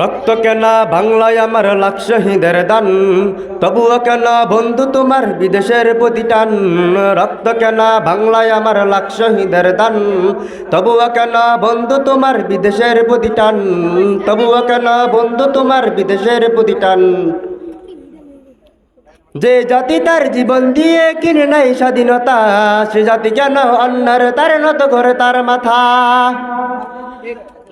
রক্ত কেনা বাংলায় আমার লাখ শহীদের দান, তবুও কেন বন্ধু তোমার বিদেশের প্রতি টান রক্ত কেনা বাংলায় আমার লাখ শহীদের দান, তবুও কেন বন্ধু তোমার বিদেশের প্রতি টান তবুও কেন বন্ধু তোমার বিদেশের প্রতি টান যে জাতি তার জীবন দিয়ে কিনে নাই স্বাধীনতা, সে জাতি কেন অন্যের তার নত ঘরে তার মাথা।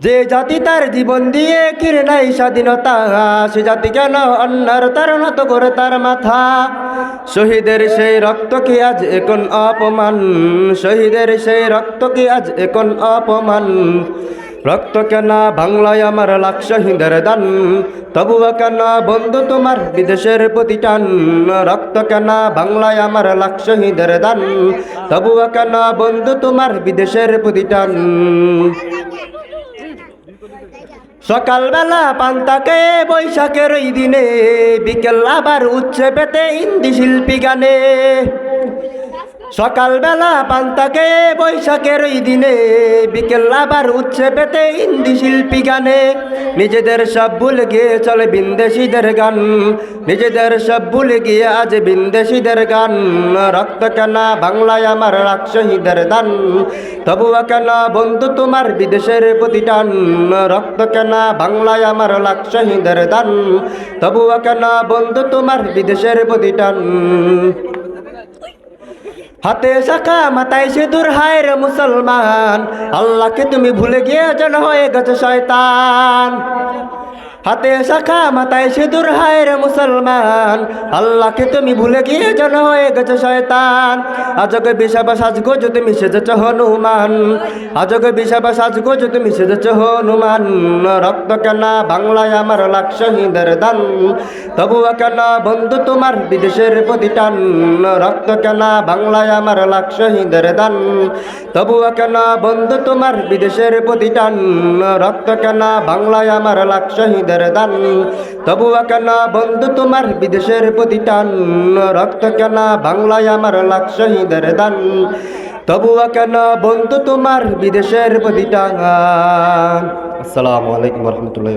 যে জাতি তার জীবন দিয়ে কিনে নাই স্বাধীনতা, সে জাতি কেন অন্যের তার নত করে তার মাথা। শহীদের সেই রক্ত কি আজ এখন অপমান? শহীদের সেই রক্ত কি আজ এখন অপমান? রক্ত কেন বাংলায় আমার লাখ শহীদের দান? তবুও কেন বন্ধু তোমার বিদেশের প্রতি টান? রক্ত কেন বাংলায় আমার লাখ শহীদের দান? তবুও কেন বন্ধু তোমার বিদেশের প্রতি টান? সকালবেলা পান্তাকে বৈশাখের ওই দিনে বিকেল আবার উচ্ছে পেতে হিন্দি শিল্পী গানে। সকালবেলা পান্তাকে বৈশাখের ওই দিনে, বিকেল আবার উচ্ছে পেতে হিন্দি শিল্পী গানে। নিজেদের সব ভুলে গিয়ে চলে বিন্দেশিদের গান। নিজেদের সব ভুলে গিয়ে আজ বিন্দেশিদের গান। রক্ত কেনা বাংলায় আমার রাখ শহীদের দান? তবুও কেন বন্ধু তোমার বিদেশের প্রতি টান রক্ত কেনা বাংলায় আমার শহীদের দান? তবুও কেন বন্ধু তোমার বিদেশের প্রতি টান হাতে শাখা মাথায় সিঁদুর, হায় রে মুসলমান। আল্লাহকে তুমি ভুলে গিয়ে যেন হয়ে গেছে শয়তান। হাতে শাখা, মাথায় সিঁদুর, হায় রে মুসলমান। আল্লাহকে তুমি ভুলে গিয়ে জন হয়ে গেছে শয়তান। আজকে বিষাবা যদি মিশে যাচ্ছে হনুমান। আজকে বিষাবা যদি মিশে যাচ্ছে হনুমান। রক্ত কেনা বাংলায় আমার লাখ শহীদের দান। তবুও কেন বন্ধু তোমার বিদেশের প্রতি টান রক্ত কেনা বাংলায় আমার লাখ শহীদের দান। তবুও কেন বন্ধু তোমার বিদেশের প্রতি টান রক্ত কেনা বাংলায় আমার লাখ শহীদের দান। তবু কেন বন্ধু তোমার বিদেশের প্রতি টান রক্ত কেন বাংলায় আমার লাখ শহীদের দান। তবু কেন বন্ধু তোমার বিদেশের প্রতি টান আসসালামু আলাইকুম রহমতুল্লাহ